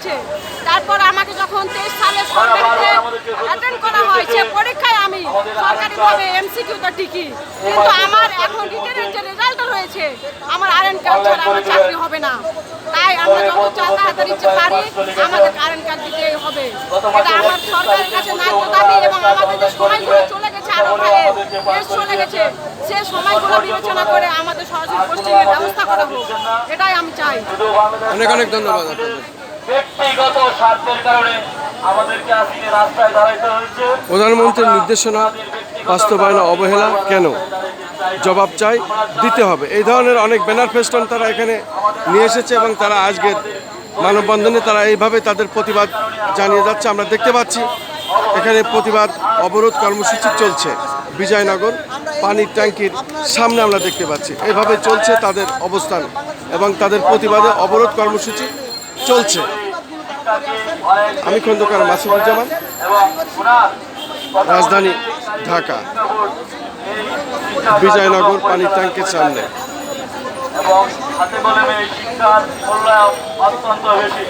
গেছে তারপর আমাকে যখন তেইশ সালে অ্যাটেন্ড করা হয়েছে পরীক্ষায় আমি সরকারিভাবে এমসিকিউতে টিকি। কিন্তু আমার এখন রিটেনের যে রেজাল্ট রয়েছে, আমার আরএন কার্ড ছাড়া আমার চাকরি হবে না। তাই আমরা যত তাড়াতাড়ি পারি, আমাদের কারেন্ট কার্ড দিতে হবে। এটা আমার সরকারের কাছে ন্যায্য দাবি এবং আমাদের যে সময়গুলো চলে গেছে, আরও ভাইয়ের দেশ চলে গেছে, সে সময়গুলো বিবেচনা করে আমাদের সরাসরি পোস্টিংয়ের ব্যবস্থা করা হোক। এটাই আমি চাই। অনেক অনেক ধন্যবাদ ব্যক্তিগত স্বার্থের কারণে আমাদেরকে আজকে রাস্তায় দাঁড়াইতে হয়েছে। প্রধানমন্ত্রীর নির্দেশনা বাস্তবায়নে অবহেলা কেন? জবাব চাই দিতে হবে। এই ধরনের অনেক ব্যানার ফেস্টন তারা এখানে নিয়ে এসেছে এবং তারা আজকের মানববন্ধনে তারা এইভাবে তাদের প্রতিবাদ জানিয়ে যাচ্ছে। আমরা দেখতে পাচ্ছি এখানে প্রতিবাদ অবরোধ কর্মসূচি চলছে। বিজয়নগর পানির ট্যাঙ্কির সামনে আমরা দেখতে পাচ্ছি। এভাবে চলছে তাদের অবস্থান এবং তাদের প্রতিবাদে অবরোধ কর্মসূচি চলছে। আমি খন্দকার ওনার রাজধানী ঢাকা, বিজয়নগর পানি ট্যাঙ্কের সামনে। এবং হাতে কলমে শিক্ষার মূল্যায়ন অত্যন্ত বেশি।